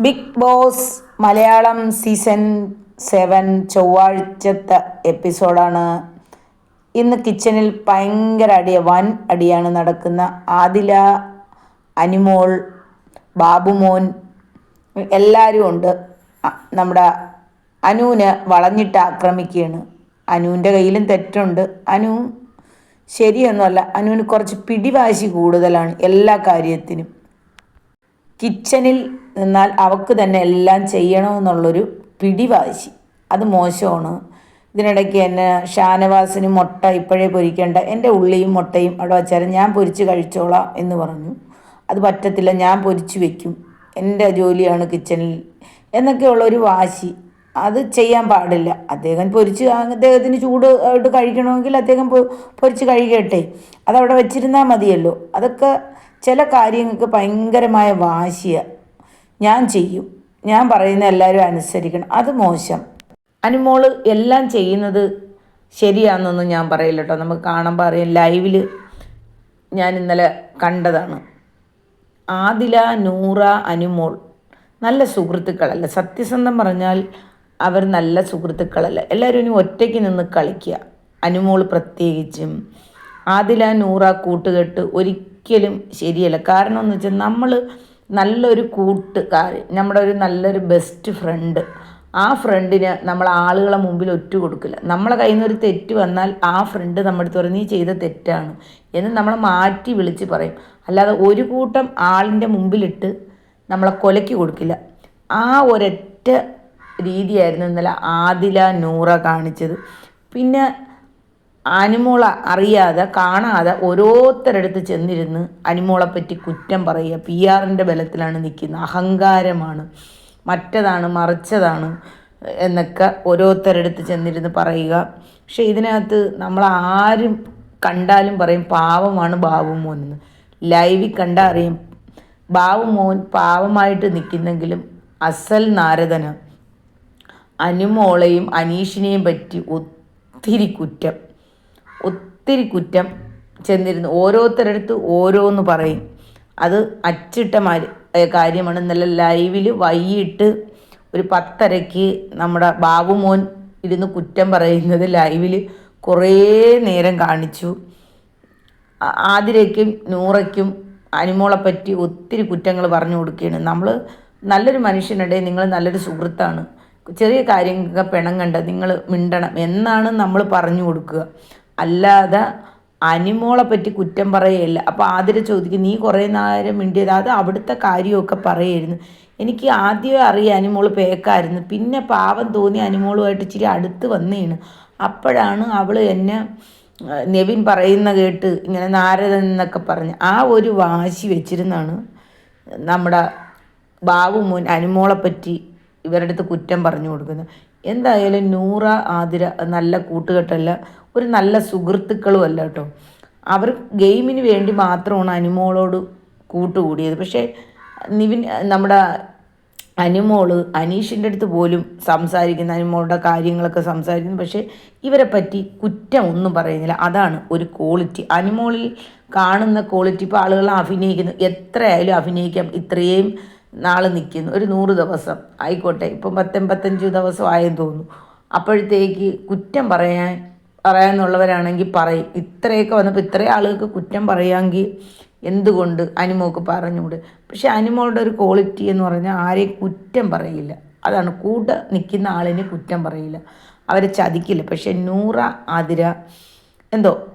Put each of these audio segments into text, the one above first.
Big Boss Malayalam season seven ചൊവ്വാഴ്ചത്തെ എപ്പിസോഡാണ്. ഇന്ന് കിച്ചണിൽ ഭയങ്കര അടിയ വൻ അടിയാണ് നടക്കുന്ന ആദില അനിമോൾ ബാബുമോൻ എല്ലാവരും ഉണ്ട്. നമ്മുടെ അനുവിന് വളഞ്ഞിട്ട് ആക്രമിക്കുകയാണ്. അനുവിന്റെ കയ്യിലും തെറ്റുണ്ട്. അനു ശരിയൊന്നുമല്ല അനുവിന് കുറച്ച് പിടിവാശി കൂടുതലാണ് എല്ലാ കാര്യത്തിനും. കിച്ചണിൽ നിന്നാൽ അവക്ക് തന്നെ എല്ലാം ചെയ്യണമെന്നുള്ളൊരു പിടിവാശി. അത് മോശമാണ്. ഇതിനിടയ്ക്ക് എന്നെ ഷാനവാസിന് മുട്ട ഇപ്പോഴേ പൊരിക്കേണ്ട എന്റെ ഉള്ളിയും മുട്ടയും അവിടെ വച്ചാലും ഞാൻ പൊരിച്ച് കഴിച്ചോളാം എന്ന് പറഞ്ഞു. അത് പറ്റത്തില്ല ഞാൻ പൊരിച്ച് വെക്കും. എന്റെ ജോലിയാണ് കിച്ചണിൽ എന്നൊക്കെയുള്ളൊരു വാശി. അത് ചെയ്യാൻ പാടില്ല. അദ്ദേഹം പൊരിച്ച് അദ്ദേഹത്തിന് ചൂട് ആയിട്ട് കഴിക്കണമെങ്കിൽ അദ്ദേഹം പൊരിച്ച് കഴിക്കട്ടെ. അതവിടെ വെച്ചിരുന്നാൽ മതിയല്ലോ. അതൊക്കെ ചില കാര്യങ്ങൾക്ക് ഭയങ്കരമായ വാശിയാണ് ഞാൻ ചെയ്യും. ഞാൻ പറയുന്ന എല്ലാവരും അനുസരിക്കണം. അത് മോശം. അനുമോൾ എല്ലാം ചെയ്യുന്നത് ശരിയാണെന്നൊന്നും ഞാൻ പറയില്ല കേട്ടോ. നമുക്ക് കാണുമ്പോൾ അറിയാം. ലൈവിൽ ഞാൻ ഇന്നലെ കണ്ടതാണ്. ആദില നൂറ അനുമോൾ നല്ല സുഹൃത്തുക്കളല്ല? സത്യസന്ധം പറഞ്ഞാൽ അവർ നല്ല സുഹൃത്തുക്കളല്ല? എല്ലാവരും ഇനി ഒറ്റയ്ക്ക് നിന്ന് കളിക്കുക. അനുമോൾ പ്രത്യേകിച്ചും. ആദില നൂറ കൂട്ടുകെട്ട് ഒരിക്കലും ശരിയല്ല. കാരണം എന്ന് വെച്ചാൽ നമ്മൾ നല്ലൊരു കൂട്ടുകാർ നമ്മുടെ ഒരു നല്ലൊരു ബെസ്റ്റ് ഫ്രണ്ട് ആ ഫ്രണ്ടിന് നമ്മൾ ആളുകളെ മുമ്പിൽ ഒറ്റ കൊടുക്കില്ല. നമ്മളെ കയ്യിൽ നിന്നൊരു തെറ്റ് വന്നാൽ ആ ഫ്രണ്ട് നമ്മുടെ അടുത്ത് നീ ചെയ്ത തെറ്റാണ് എന്ന് നമ്മളെ മാറ്റി വിളിച്ച് പറയും. അല്ലാതെ ഒരു കൂട്ടം ആളിന്റെ മുമ്പിലിട്ട് നമ്മളെ കൊലയ്ക്ക് കൊടുക്കില്ല. ആ ഒരൊറ്റ രീതിയായിരുന്നു ഇന്നലെ ആദില നൂറ കാണിച്ചത്. പിന്നെ അനിമോള അറിയാതെ കാണാതെ ഓരോരുത്തരടുത്ത് ചെന്നിരുന്ന് അനുമോളെപ്പറ്റി പറ്റി കുറ്റം പറയുക പി ആറിന്റെ ബലത്തിലാണ് നിൽക്കുന്നത്. അഹങ്കാരമാണ്. മറ്റതാണ് മറിച്ചതാണ് എന്നൊക്കെ ഓരോരുത്തരടുത്ത് ചെന്നിരുന്ന് പറയുക. പക്ഷെ ഇതിനകത്ത് നമ്മൾ ആരും കണ്ടാലും പറയും പാവമാണ് ബാബുമോൻ എന്ന്. ലൈവിൽ കണ്ടാൽ അറിയും ബാബുമോൻ പാവമായിട്ട് നിൽക്കുന്നെങ്കിലും അസൽ നാരദന് അനുമോളെയും അനീഷിനെയും പറ്റി ഒത്തിരി കുറ്റം. ഒത്തിരി കുറ്റം ചെന്നിരുന്നു. ഓരോരുത്തരടുത്ത് ഓരോന്ന് പറയും. അത് അച്ചിട്ട കാര്യമാണ്. ഇന്നലെ ലൈവിൽ വൈകിട്ട് ഒരു പത്തരയ്ക്ക് നമ്മുടെ ബാബുമോൻ ഇരുന്ന് കുറ്റം പറയുന്നത് ലൈവിൽ കുറേ നേരം കാണിച്ചു. ആതിരയ്ക്കും നൂറയ്ക്കും അനിമോളെ പറ്റി ഒത്തിരി കുറ്റങ്ങൾ പറഞ്ഞു കൊടുക്കുകയാണ്. നമ്മൾ നല്ലൊരു മനുഷ്യനിടെ നിങ്ങൾ നല്ലൊരു സുഹൃത്താണ്. ചെറിയ കാര്യങ്ങൾക്ക് പിണങ്ങണ്ട നിങ്ങൾ മിണ്ടണം എന്നാണ് നമ്മൾ പറഞ്ഞു കൊടുക്കുക. അല്ലാതെ അനിമോളെ പറ്റി കുറ്റം പറയുകയില്ല അപ്പോൾ ആതിര ചോദിക്കും നീ കുറേ നേരം മിണ്ടിയത്? അത് അവിടുത്തെ കാര്യമൊക്കെ പറയായിരുന്നു എനിക്ക് ആദ്യമേ അറിയാം അനിമോൾ പേക്കായിരുന്നു. പിന്നെ പാവം തോന്നി അനിമോളുമായിട്ട് ഇച്ചിരി അടുത്ത് വന്നേണ് അപ്പോഴാണ് അവൾ എന്നെ നെവിൻ പറയുന്ന കേട്ട് ഇങ്ങനെ നാരദൻ എന്നൊക്കെ പറഞ്ഞ് ആ ഒരു വാശി വെച്ചിരുന്നാണ് നമ്മുടെ ബാബു മോൻ അനുമോളെ പറ്റി ഇവരുടെ അടുത്ത് കുറ്റം പറഞ്ഞു കൊടുക്കുന്നത്. എന്തായാലും നൂറ ആതിര നല്ല കൂട്ടുകെട്ടല്ല ഒരു നല്ല സുഹൃത്തുക്കളും അല്ല കേട്ടോ. അവർ ഗെയിമിന് വേണ്ടി മാത്രമാണ് അനുമോളോട് കൂട്ടുകൂടിയത്. പക്ഷേ നിവിൻ നമ്മുടെ അനുമോൾ അനീഷിന്റെ അടുത്ത് പോലും സംസാരിക്കുന്ന അനുമോളുടെ കാര്യങ്ങളൊക്കെ സംസാരിക്കുന്നു. പക്ഷേ ഇവരെ പറ്റി കുറ്റം ഒന്നും പറയുന്നില്ല. അതാണ് ഒരു ക്വാളിറ്റി. അനുമോളിൽ കാണുന്ന ക്വാളിറ്റി ഇപ്പോൾ ആളുകൾ അഭിനയിക്കുന്നു. എത്രയായാലും അഭിനയിക്കാം. ഇത്രയും നാൾ നിൽക്കുന്നു ഒരു നൂറ് ദിവസം. ആയിക്കോട്ടെ. ഇപ്പം പത്തെൺപത്തഞ്ച് ദിവസം ആയെന്ന് തോന്നുന്നു. അപ്പോഴത്തേക്ക് കുറ്റം പറയാൻ പറയാമെന്നുള്ളവരാണെങ്കിൽ പറയും. ഇത്രയൊക്കെ വന്നപ്പോൾ ഇത്രയും ആളുകൾക്ക് കുറ്റം പറയാമെങ്കിൽ എന്തുകൊണ്ട്? അനിമോക്ക് പറഞ്ഞുകൂടെ? പക്ഷെ അനിമോളുടെ ഒരു ക്വാളിറ്റി എന്ന് പറഞ്ഞാൽ ആരെയും കുറ്റം പറയില്ല. അതാണ് കൂടെ നിൽക്കുന്ന ആളിനെ കുറ്റം പറയില്ല. അവരെ ചതിക്കില്ല. പക്ഷേ നൂറ ആതിര എന്തോ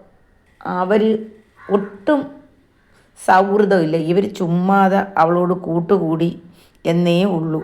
അവർ ഒട്ടും സൗഹൃദമില്ല. ഇവർ ചുമ്മാതെ അവളോട് കൂട്ടുകൂടി എന്നേ ഉള്ളൂ.